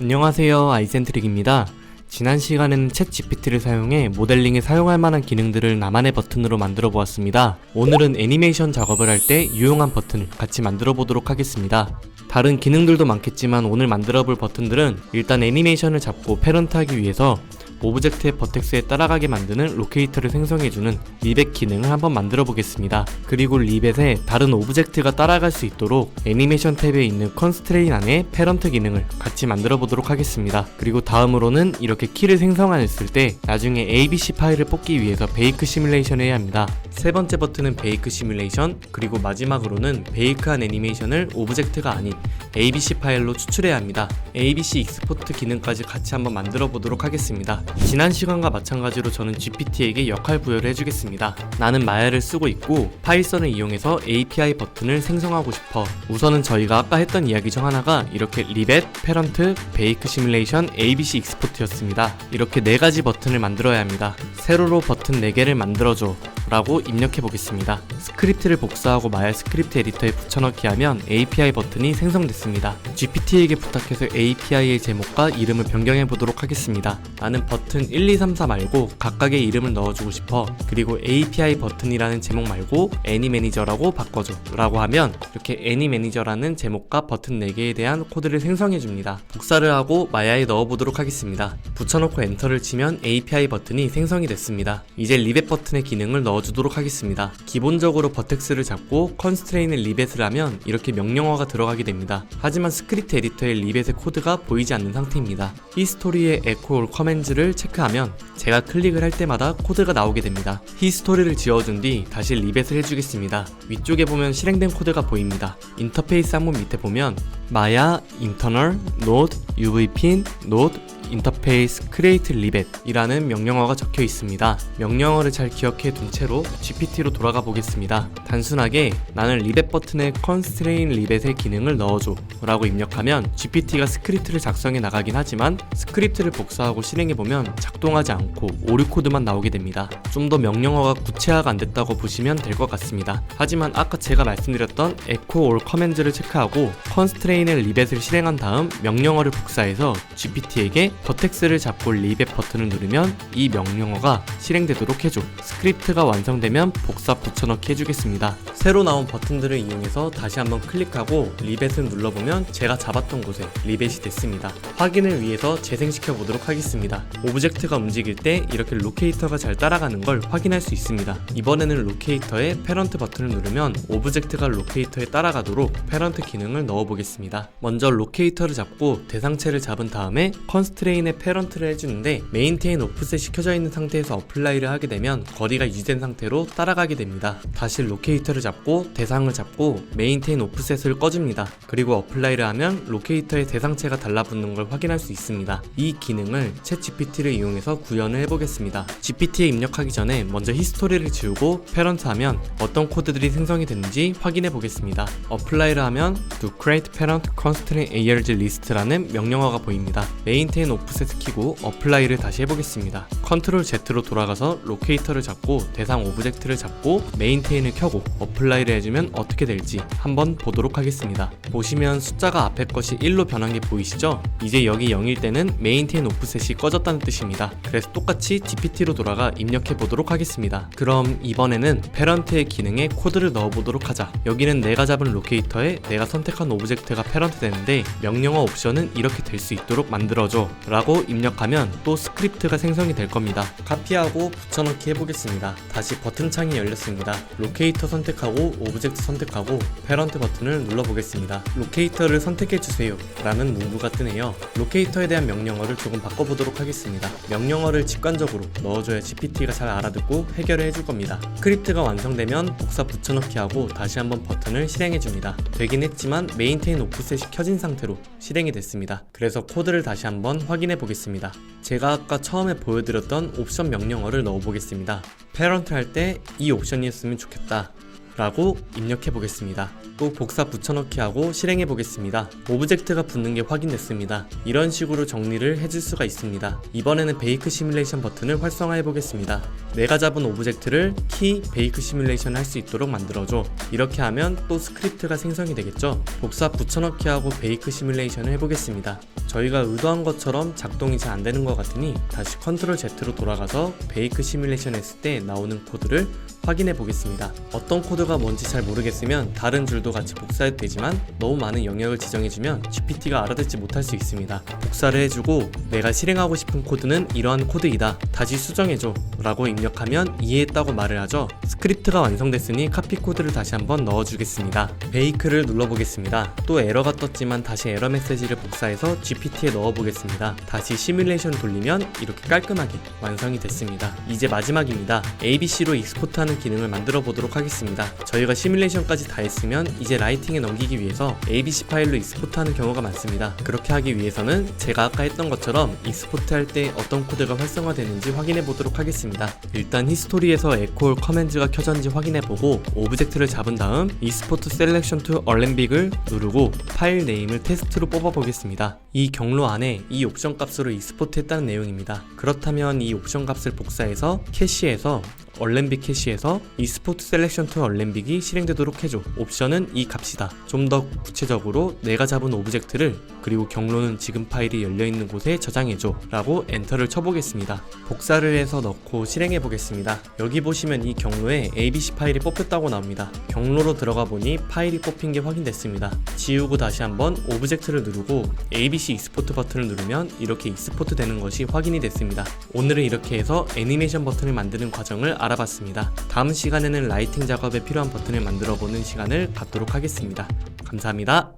안녕하세요 아이센트릭입니다. 지난 시간에는 챗 GPT를 사용해 모델링에 사용할 만한 기능들을 나만의 버튼으로 만들어 보았습니다. 오늘은 애니메이션 작업을 할 때 유용한 버튼을 같이 만들어 보도록 하겠습니다. 다른 기능들도 많겠지만 오늘 만들어 볼 버튼들은 일단 애니메이션을 잡고 패런트하기 위해서 오브젝트의 버텍스에 따라가게 만드는 로케이터를 생성해주는 리벳 기능을 한번 만들어 보겠습니다. 그리고 리벳에 다른 오브젝트가 따라갈 수 있도록 애니메이션 탭에 있는 컨스트레인 안에 패런트 기능을 같이 만들어 보도록 하겠습니다. 그리고 다음으로는 이렇게 키를 생성했을 때 나중에 ABC 파일을 뽑기 위해서 베이크 시뮬레이션을 해야 합니다. 세 번째 버튼은 베이크 시뮬레이션, 그리고 마지막으로는 베이크한 애니메이션을 오브젝트가 아닌 ABC 파일로 추출해야 합니다. ABC 익스포트 기능까지 같이 한번 만들어 보도록 하겠습니다. 지난 시간과 마찬가지로 저는 GPT에게 역할 부여를 해주겠습니다. 나는 마야를 쓰고 있고 파이썬을 이용해서 API 버튼을 생성하고 싶어. 우선은 저희가 아까 했던 이야기 중 하나가 이렇게 리벳, 패런트, 베이크 시뮬레이션, ABC 익스포트였습니다. 이렇게 네 가지 버튼을 만들어야 합니다. 세로로 버튼 4개를 만들어줘. 라고 입력해 보겠습니다. 스크립트를 복사하고 마야 스크립트 에디터에 붙여넣기 하면 API 버튼이 생성됐습니다. GPT에게 부탁해서 API의 제목과 이름을 변경해 보도록 하겠습니다. 나는 버튼 1, 2, 3, 4 말고 각각의 이름을 넣어주고 싶어. 그리고 API 버튼이라는 제목 말고 애니 매니저라고 바꿔줘. 라고 하면 이렇게 애니 매니저라는 제목과 버튼 4개에 대한 코드를 생성해 줍니다. 복사를 하고 마야에 넣어보도록 하겠습니다. 붙여놓고 엔터를 치면 API 버튼이 생성이 됐습니다. 이제 리벳 버튼의 기능을 넣어주도록 하겠습니다. 기본적으로 버텍스를 잡고 컨스트레인을 리벳을 하면 이렇게 명령어가 들어가게 됩니다. 하지만 스크립트 에디터에 리벳의 코드가 보이지 않는 상태입니다. 히스토리의 all commands를 체크하면 제가 클릭을 할 때마다 코드가 나오게 됩니다. 히스토리를 지워준 뒤 다시 리벳을 해주겠습니다. 위쪽에 보면 실행된 코드가 보입니다. 인터페이스 항목 밑에 보면 마야, 인터널, 노드, UV핀, 노드, 인터페이스 크리에이트 리벳이라는 명령어가 적혀 있습니다. 명령어를 잘 기억해 둔 채로 GPT로 돌아가 보겠습니다. 단순하게 나는 리벳 버튼에 컨스트레인 리벳의 기능을 넣어줘 라고 입력하면 GPT가 스크립트를 작성해 나가긴 하지만 스크립트를 복사하고 실행해 보면 작동하지 않고 오류 코드만 나오게 됩니다. 좀 더 명령어가 구체화가 안 됐다고 보시면 될 것 같습니다. 하지만 아까 제가 말씀드렸던 echo all command를 체크하고 컨스트레인의 리벳을 실행한 다음 명령어를 복사해서 GPT에게 버텍스를 잡고 리벳 버튼을 누르면 이 명령어가 실행되도록 해줘. 스크립트가 완성되면 복사 붙여넣기 해주겠습니다. 새로 나온 버튼들을 이용해서 다시 한번 클릭하고 리벳을 눌러보면 제가 잡았던 곳에 리벳이 됐습니다. 확인을 위해서 재생시켜 보도록 하겠습니다. 오브젝트가 움직일 때 이렇게 로케이터가 잘 따라가는 걸 확인할 수 있습니다. 이번에는 로케이터에 패런트 버튼을 누르면 오브젝트가 로케이터에 따라가도록 패런트 기능을 넣어보겠습니다. 먼저 로케이터를 잡고 대상체를 잡은 다음에 컨스트레 인의 패런트를 해주는데 메인테인 오프셋이 켜져 있는 상태에서 어플라이를 하게 되면 거리가 유지된 상태로 따라가게 됩니다. 다시 로케이터를 잡고 대상을 잡고 메인테인 오프셋을 꺼줍니다. 그리고 어플라이를 하면 로케이터의 대상체가 달라붙는 걸 확인할 수 있습니다. 이 기능을 챗 GPT를 이용해서 구현을 해보겠습니다. GPT에 입력하기 전에 먼저 히스토리를 지우고 패런트 하면 어떤 코드들이 생성이 됐는지 확인해 보겠습니다. 어플라이를 하면 to create parent constraint ARG list라는 명령어가 보입니다. 메인테인 오프셋 키고 어플라이를 다시 해보겠습니다. 컨트롤 Z로 돌아가서 로케이터를 잡고 대상 오브젝트를 잡고 메인테인을 켜고 어플라이를 해주면 어떻게 될지 한번 보도록 하겠습니다. 보시면 숫자가 앞에 것이 1로 변한 게 보이시죠? 이제 여기 0일 때는 메인테인 오프셋이 꺼졌다는 뜻입니다. 그래서 똑같이 GPT로 돌아가 입력해 보도록 하겠습니다. 그럼 이번에는 패런트의 기능에 코드를 넣어보도록 하자. 여기는 내가 잡은 로케이터에 내가 선택한 오브젝트가 패런트 되는데 명령어 옵션은 이렇게 될 수 있도록 만들어줘 라고 입력하면 또 스크립트가 생성이 될 겁니다. 카피하고 붙여넣기 해보겠습니다. 다시 버튼 창이 열렸습니다. 로케이터 선택하고 오브젝트 선택하고 패런트 버튼을 눌러보겠습니다. 로케이터를 선택해주세요 라는 문구가 뜨네요. 로케이터에 대한 명령어를 조금 바꿔보도록 하겠습니다. 명령어를 직관적으로 넣어줘야 GPT가 잘 알아듣고 해결을 해줄 겁니다. 스크립트가 완성되면 복사 붙여넣기 하고 다시 한번 버튼을 실행해줍니다. 되긴 했지만 메인테인 오프셋이 켜진 상태로 실행이 됐습니다. 그래서 코드를 다시 한번 확인 해 보겠습니다. 제가 아까 처음에 보여드렸던 옵션 명령어를 넣어 보겠습니다. 패런트 할때 이 옵션이었으면 좋겠다 라고 입력해 보겠습니다. 또 복사 붙여넣기 하고 실행해 보겠습니다. 오브젝트가 붙는 게 확인됐습니다. 이런 식으로 정리를 해줄 수가 있습니다. 이번에는 베이크 시뮬레이션 버튼을 활성화해 보겠습니다. 내가 잡은 오브젝트를 키 베이크 시뮬레이션 할 수 있도록 만들어줘. 이렇게 하면 또 스크립트가 생성이 되겠죠? 복사 붙여넣기 하고 베이크 시뮬레이션을 해보겠습니다. 저희가 의도한 것처럼 작동이 잘 안 되는 것 같으니 다시 컨트롤 Z로 돌아가서 베이크 시뮬레이션 했을 때 나오는 코드를 확인해 보겠습니다. 어떤 코드가 뭔지 잘 모르겠으면 다른 줄도 같이 복사해도 되지만 너무 많은 영역을 지정해주면 GPT가 알아듣지 못할 수 있습니다. 복사를 해주고 내가 실행하고 싶은 코드는 이러한 코드이다. 다시 수정해줘. 라고 입력하면 이해했다고 말을 하죠. 스크립트가 완성됐으니 카피 코드를 다시 한번 넣어주겠습니다. 베이크를 눌러보겠습니다. 또 에러가 떴지만 다시 에러 메시지를 복사해서 GPT에 넣어보겠습니다. 다시 시뮬레이션 돌리면 이렇게 깔끔하게 완성이 됐습니다. 이제 마지막입니다. ABC로 익스포트하는 기능을 만들어 보도록 하겠습니다. 저희가 시뮬레이션까지 다 했으면 이제 라이팅에 넘기기 위해서 ABC 파일로 익스포트하는 경우가 많습니다. 그렇게 하기 위해서는 제가 아까 했던 것처럼 익스포트 할 때 어떤 코드가 활성화되는지 확인해 보도록 하겠습니다. 일단 히스토리에서 에콜 커맨드가 켜졌는지 확인해 보고 오브젝트를 잡은 다음 익스포트 셀렉션 투 얼렌빅을 누르고 파일 네임을 테스트로 뽑아 보겠습니다. 이 경로 안에 이 옵션 값으로 익스포트 했다는 내용입니다. 그렇다면 이 옵션 값을 복사해서 캐시에서 얼렌빅 캐시에서 이스포트 셀렉션 투 얼렌빅이 실행되도록 해줘. 옵션은 이 값이다. 좀 더 구체적으로 내가 잡은 오브젝트를 그리고 경로는 지금 파일이 열려 있는 곳에 저장해줘. 라고 엔터를 쳐보겠습니다. 복사를 해서 넣고 실행해 보겠습니다. 여기 보시면 이 경로에 ABC 파일이 뽑혔다고 나옵니다. 경로로 들어가 보니 파일이 뽑힌 게 확인됐습니다. 지우고 다시 한번 오브젝트를 누르고 ABC 익스포트 버튼을 누르면 이렇게 익스포트 되는 것이 확인이 됐습니다. 오늘은 이렇게 해서 애니메이션 버튼을 만드는 과정을 알아봤습니다. 다음 시간에는 라이팅 작업에 필요한 버튼을 만들어 보는 시간을 갖도록 하겠습니다. 감사합니다.